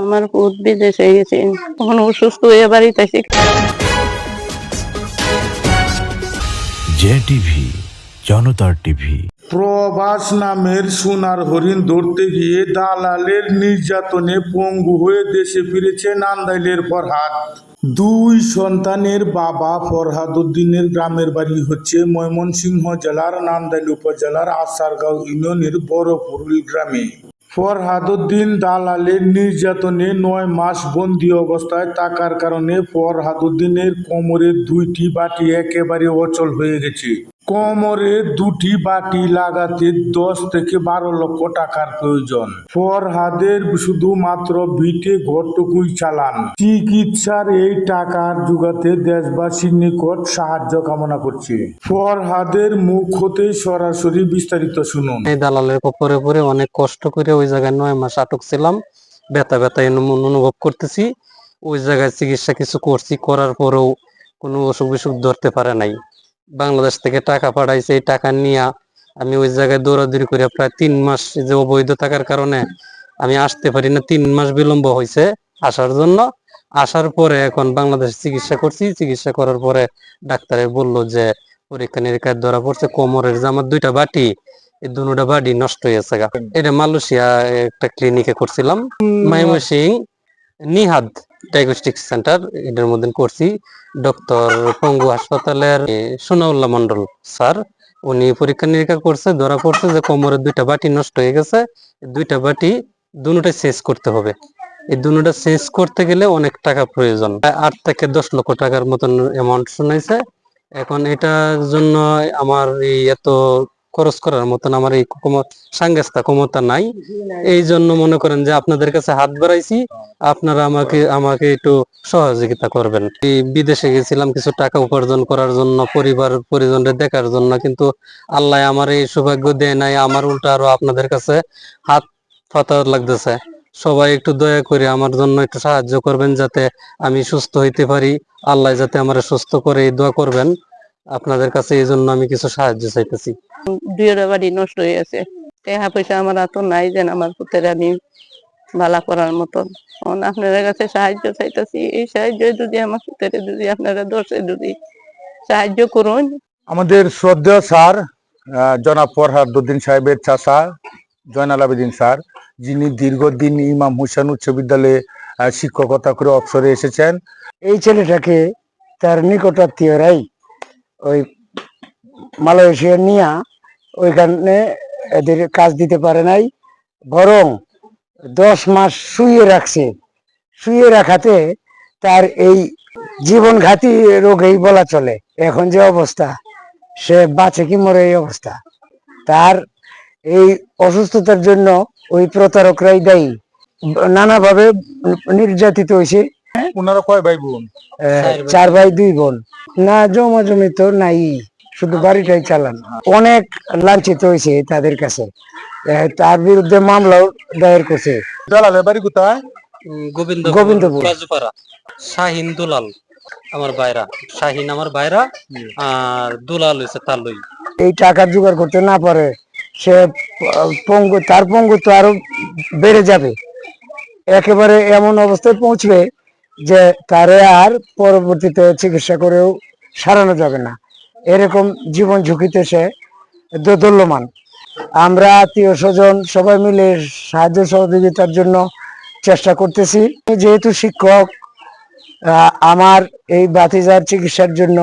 আমার ভূত বিদেশে গেছে। তখন অসুস্থ হয়ে বাড়িতে আসি। জে টিভি জনতার টিভি। প্রবাস নামের সোনার হরিণ ধরতে গিয়ে দালালের নির্যাতনে পঙ্গু হয়ে দেশে ফিরেছে নান্দাইলের ফরহাদ। দুই সন্তানের বাবা ফরহাদ উদ্দিনের গ্রামের বাড়ি হচ্ছে ময়মনসিংহ জেলার নান্দাইল উপজেলার আসারগাঁও ইউনিয়নের বড়পুরুল গ্রামে। ফরহাদুদ্দিন দালালের নির্যাতনে নয় মাস বন্দি অবস্থায় থাকার কারণে ফরহাদুদ্দিনের কোমরের দুইটি বাটি একেবারে অচল হয়ে গেছে। কোমরে দুটি বাটি লাগাতে দশ থেকে বারো লক্ষ টাকার প্রয়োজন। ফরহাদের শুধুমাত্র ভিটে ঘরটুকুই চালান। চিকিৎসার এই টাকার জোগাতে দেশবাসীর নিকট সাহায্য কামনা করছে। ফরহাদের মুখ হতে সরাসরি বিস্তারিত শুনুন। এই দালালের কপরে পরে অনেক কষ্ট করে ওই জায়গায় নয় মাস আটক ছিলাম। ব্যথা ব্যথা অনুভব করতেছি। ওই জায়গায় চিকিৎসা কিছু করছি, করার পরেও কোনো অসুখ বিসুখ ধরতে পারে নাই। বাংলাদেশ থেকে টাকা পাঠাইছে এই টাকা নিয়ে আমি ওই জায়গায় দৌড়াদৌড়ি করে প্রায় তিন মাস যে অবৈধ থাকার কারণে আমি আসতে পারি না। তিন মাস বিলম্ব হয়েছে আসার জন্য। আসার পরে এখন বাংলাদেশ চিকিৎসা করছি। চিকিৎসা করার পরে ডাক্তারে বলল যে পরীক্ষা নিরীক্ষায় ধরা পড়ছে কোমরের যে আমার দুইটা বাটি এই দুটা বাটি নষ্ট হয়েছে গা। এটা মালয়েশিয়া একটা ক্লিনিকে করছিলাম। মাইমসিং নিহাদ ডায়াগনস্টিক সেন্টার এটার মধ্যে করছি। ডক্টর পঙ্গু হাসপাতালের সোনাউল্লাহ মন্ডল স্যার, উনি পরীক্ষা নিরীক্ষা করছে, ধরা পড়ছে যে কোমরের দুইটা বাটি নষ্ট হয়ে গেছে। দুইটা বাটি দুটাই শেষ করতে হবে। এই দুটা শেষ করতে গেলে অনেক টাকা প্রয়োজন। আট থেকে দশ লক্ষ টাকার মতন অ্যামাউন্ট শোনাইছে। এখন এটার জন্য আমার এত খরচ করার মতন আমার এই সাংগাস্তা ক্ষমতা নাই। এই জন্য মনে করেন যে আপনাদের কাছে হাত বাড়াইছি, আপনারা আমাকে আমাকে একটু সহযোগিতা করবেন। বিদেশে গেছিলাম কিছু টাকা উপার্জন করার জন্য, পরিবার, পরিজনদের দেখার জন্য, কিন্তু আল্লাহ আমার এই সৌভাগ্য দেয় নাই, আমার উল্টা আরও আপনাদের কাছে হাত পাতা লাগতেছে। সবাই একটু দয়া করে আমার জন্য একটু সাহায্য করবেন যাতে আমি সুস্থ হইতে পারি। আল্লাহ যাতে আমার সুস্থ করে দোয়া করবেন। আপনাদের কাছে এই জন্য আমি কিছু সাহায্য চাইতেছি। দুইটা বাড়ি নষ্ট হয়ে গেছে। টাকা পয়সা আমার এত নাই যেন আমার পুতের আমি ভালা করার মতন। এখন আপনাদের কাছে সাহায্য চাইতেছি। এই সাহায্য যদি আমার পুতের যদি আপনারা দর্শে যদি সাহায্য করুন। আমাদের শ্রদ্ধেয় স্যার জনাব ফরহাদুদ্দিন সাহেবের চাষা জয়নাল আবেদিন স্যার যিনি দীর্ঘদিন ইমাম হুসেন উচ্চ বিদ্যালয়ে শিক্ষকতা করে অবসরে এসেছেন। এই ছেলেটাকে তার নিকটাত্মীয়রাই ওই মালয়েশিয়া নিয়া ওইখানে এদের কাজ দিতে পারে নাই, বরং দশ মাস শুয়ে রাখছে। শুয়ে রাখাতে তার এই জীবনঘাতী রোগেই বলা চলে। এখন যে অবস্থা, সে বাঁচে কি মরে এই অবস্থা। তার এই অসুস্থতার জন্য ওই প্রতারকরাই দায়ী। নানাভাবে নির্যাতিত হয়েছে। ওনারা কয় ভাই বোন? আহ, চার ভাই দুই বোন। না জমা জমি তো নাই শুধু বাড়িটাই চালান। অনেক লাঞ্ছিত হয়েছে তাদের কাছে। তার বিরুদ্ধে মামলাও দায়ের করছে। দালালের বাড়ি কোথায়? গোবিন্দ গোবিন্দপুর। শাহিন দুলাল আমার বাইরা শাহিন আমার বাইরা আর দুলাল হয়েছে তালুই এই টাকা জোগাড় করতে না পারে সে পঙ্গু তার পঙ্গু তো আরও বেড়ে যাবে। একেবারে এমন অবস্থায় পৌঁছবে যে তারে আর পরবর্তীতে চিকিৎসা করেও সারানো যাবে না। এরকম জীবন ঝুঁকিতে সে দোদল্যমান আমরা আত্মীয় স্বজন সবাই মিলে সাহায্য সহযোগিতার জন্য চেষ্টা করতেছি। যেহেতু শিক্ষক আমার এই বাতিজার চিকিৎসার জন্য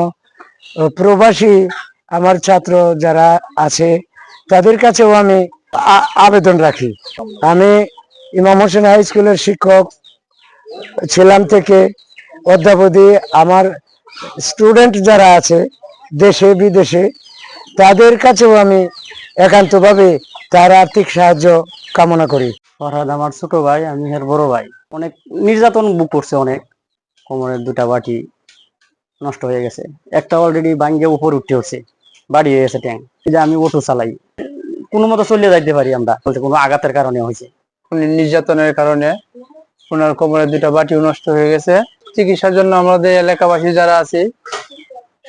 প্রবাসী আমার ছাত্র যারা আছে, তাদের কাছেও আমি আবেদন রাখি। আমি ইমাম হোসেন হাই স্কুলের শিক্ষক ছিলাম থেকে অদ্যাবধি আমার স্টুডেন্ট যারা আছে দেশে বিদেশে তাদের কাছেও আমি একান্তভাবে তার আর্থিক সাহায্য কামনা করি। ফরহাদ আমার ছোট ভাই আমি এর বড় ভাই। অনেক নির্যাতন বুক করছে অনেক। কোমরের দুটা বাটি নষ্ট হয়ে গেছে। একটা অলরেডি ভাঙ্গে উপর উঠতে হচ্ছে বাড়ি হয়ে গেছে ট্যাঙ্ক এই যে আমি অটো চালাই। কোনো মতো চলে যাইতে পারি আমরা। বলতে কোনো আঘাতের কারণে হয়েছে। নির্যাতনের কারণে ওনার কোমরের দুটা বাটিও নষ্ট হয়ে গেছে। চিকিৎসার জন্য আমাদের এলাকাবাসী যারা আছে,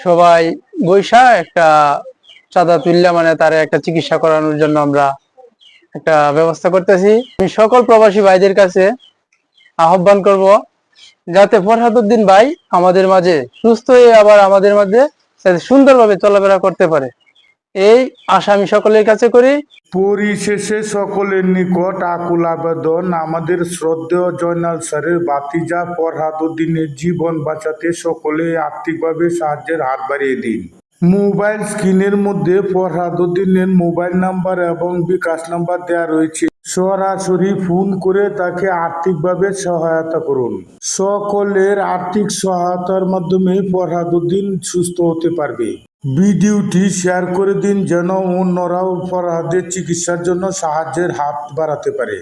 সবাই বৈশা একটা চাঁদা তুললে মানে তার একটা চিকিৎসা করানোর জন্য আমরা একটা ব্যবস্থা করতেছি। আমি সকল প্রবাসী ভাইদের কাছে আহ্বান করব, যাতে ফরহাদুদ্দিন ভাই আমাদের মাঝে সুস্থ হয়ে আবার আমাদের মাঝে সুন্দরভাবে চলাফেরা করতে পারে। এই আশা আমি সকলের কাছে করি। পরিশেষে সকলের নিকট আকুল আবেদন। আমাদের শ্রদ্ধেয় জয়নাল স্যারের বাতিজা ফরহাদুদ্দিনের জীবন বাঁচাতে সকলে আর্থিকভাবে সাহায্যের হাত বাড়িয়ে দিন। মোবাইল স্ক্রিনের মধ্যে ফরহাদুদ্দিনের মোবাইল নাম্বার এবং বিকাশ নাম্বার দেওয়া রয়েছে। সরাসরি ফোন করে তাকে আর্থিকভাবে সহায়তা করুন। সকলের আর্থিক সহায়তার মাধ্যমে ফরহাদুদ্দিন সুস্থ হতে পারবে। ভিডিওটি শেয়ার করে দিন যেন অন্যরাও অপরাধের চিকিৎসার জন্য সাহায্যের হাত বাড়াতে পারে।